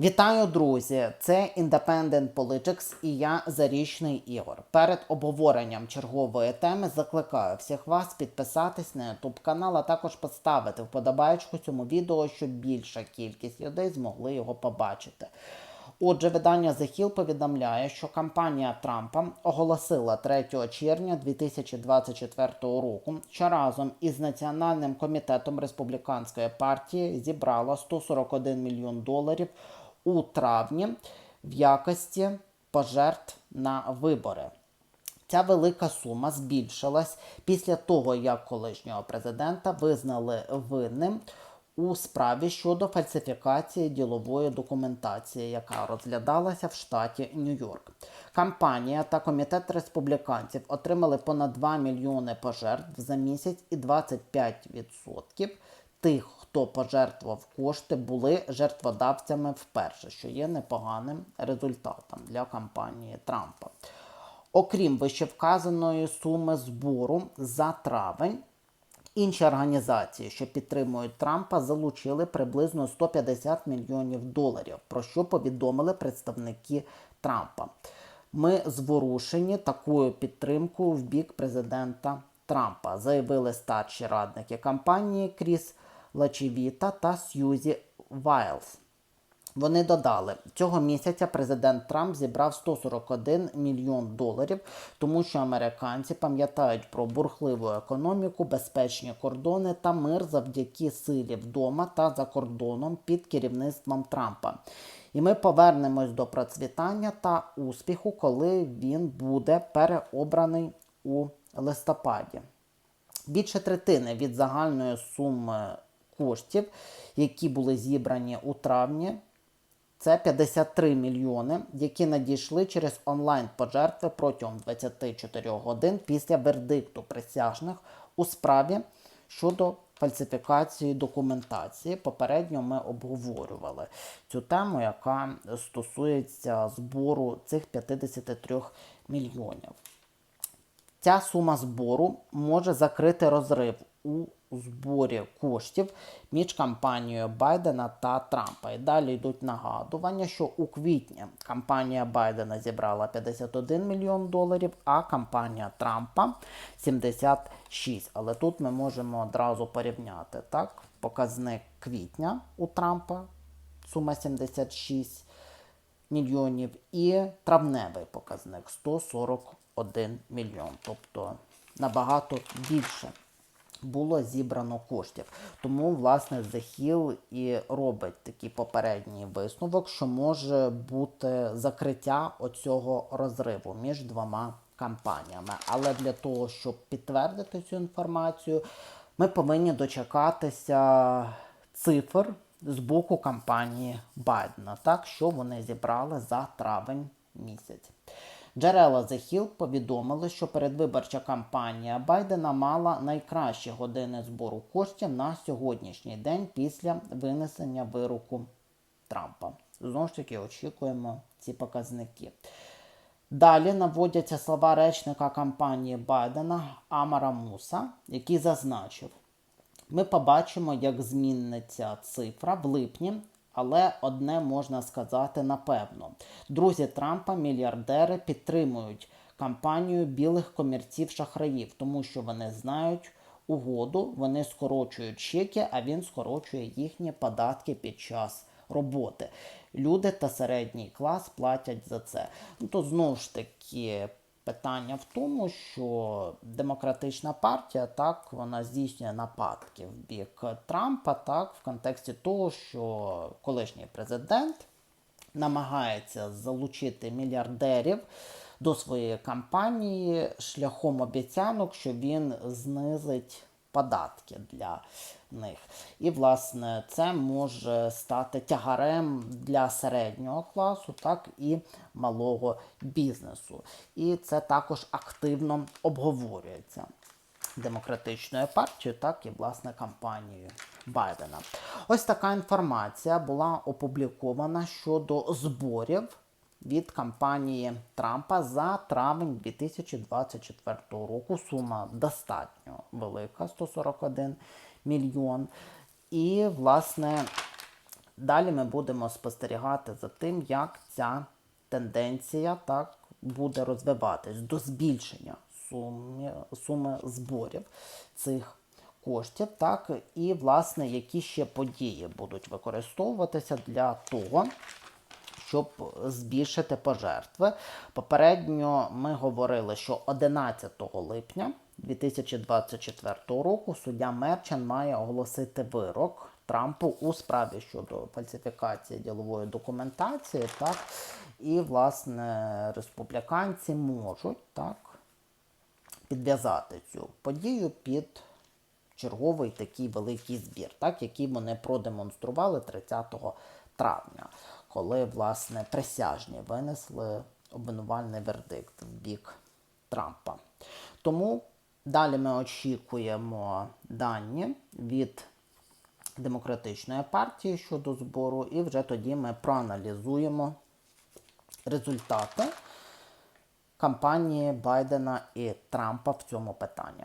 Вітаю, друзі! Це Independent Politics і я Зарічний Ігор. Перед обговоренням чергової теми закликаю всіх вас підписатись на YouTube канал, а також поставити вподобайку цьому відео, щоб більша кількість людей змогли його побачити. Отже, видання The Hill повідомляє, що кампанія Трампа оголосила 3 червня 2024 року, що разом із Національним комітетом республіканської партії зібрала 141 мільйон доларів у травні в якості пожертв на вибори. Ця велика сума збільшилась після того, як колишнього президента визнали винним у справі щодо фальсифікації ділової документації, яка розглядалася в штаті Нью-Йорк. Кампанія та комітет республіканців отримали понад 2 мільйони пожертв за місяць, і 25% тих, хто пожертвував кошти, були жертводавцями вперше, що є непоганим результатом для кампанії Трампа. Окрім вищевказаної суми збору за травень, інші організації, що підтримують Трампа, залучили приблизно 150 мільйонів доларів, про що повідомили представники Трампа. Ми зворушені такою підтримкою в бік президента Трампа, заявили старші радники кампанії Кріс Лачевіта та Сьюзі Вайлз. Вони додали, цього місяця президент Трамп зібрав 141 мільйон доларів, тому що американці пам'ятають про бурхливу економіку, безпечні кордони та мир завдяки силі вдома та за кордоном під керівництвом Трампа. І ми повернемось до процвітання та успіху, коли він буде переобраний у листопаді. Більше третини від загальної суми коштів, які були зібрані у травні, це 53 мільйони, які надійшли через онлайн-пожертви протягом 24 годин після вердикту присяжних у справі щодо фальсифікації документації. Попередньо ми обговорювали цю тему, яка стосується збору цих 53 мільйонів. Ця сума збору може закрити розрив у зборі коштів між кампанією Байдена та Трампа. І далі йдуть нагадування, що у квітні кампанія Байдена зібрала 51 мільйон доларів, а кампанія Трампа 76. Але тут ми можемо одразу порівняти так. Показник квітня у Трампа сума 76 мільйонів і травневий показник 141 мільйон. Тобто набагато більше було зібрано коштів. Тому, власне, Hill і робить такий попередній висновок, що може бути закриття оцього розриву між двома кампаніями. Але для того, щоб підтвердити цю інформацію, ми повинні дочекатися цифр з боку кампанії Байдена, так що вони зібрали за травень місяць. Джерела The Hill повідомили, що передвиборча кампанія Байдена мала найкращі години збору коштів на сьогоднішній день після винесення вироку Трампа. Знову ж таки, очікуємо ці показники. Далі наводяться слова речника кампанії Байдена Амара Муса, який зазначив, ми побачимо, як зміниться цифра в липні, але одне можна сказати напевно: друзі Трампа, мільярдери, підтримують кампанію білих комірців-шахраїв, тому що вони знають угоду, вони скорочують чеки, а він скорочує їхні податки під час роботи. Люди та середній клас платять за це. Ну то знову ж таки. Питання в тому, що демократична партія так вона здійснює нападки в бік Трампа, так в контексті того, що колишній президент намагається залучити мільярдерів до своєї кампанії шляхом обіцянок, що він знизить податки для них. І, власне, це може стати тягарем для середнього класу, так і малого бізнесу. І це також активно обговорюється демократичною партією, так і власне кампанією Байдена. Ось така інформація була опублікована щодо зборів від кампанії Трампа за травень 2024 року. Сума достатньо велика 141 мільйон. І, власне, Далі ми будемо спостерігати за тим, як ця тенденція так буде розвиватись до збільшення суми, суми зборів цих коштів, так і власне які ще події будуть використовуватися для того, щоб збільшити пожертви. Попередньо ми говорили, що 11 липня 2024 року суддя Мерчан має оголосити вирок Трампу у справі щодо фальсифікації ділової документації. Так, і, власне, республіканці можуть так підв'язати цю подію під черговий такий великий збір, так, який вони продемонстрували 30 травня, коли власне присяжні винесли обвинувальний вердикт в бік Трампа. Тому далі ми очікуємо дані від демократичної партії щодо збору, і вже тоді ми проаналізуємо результати кампанії Байдена і Трампа в цьому питанні.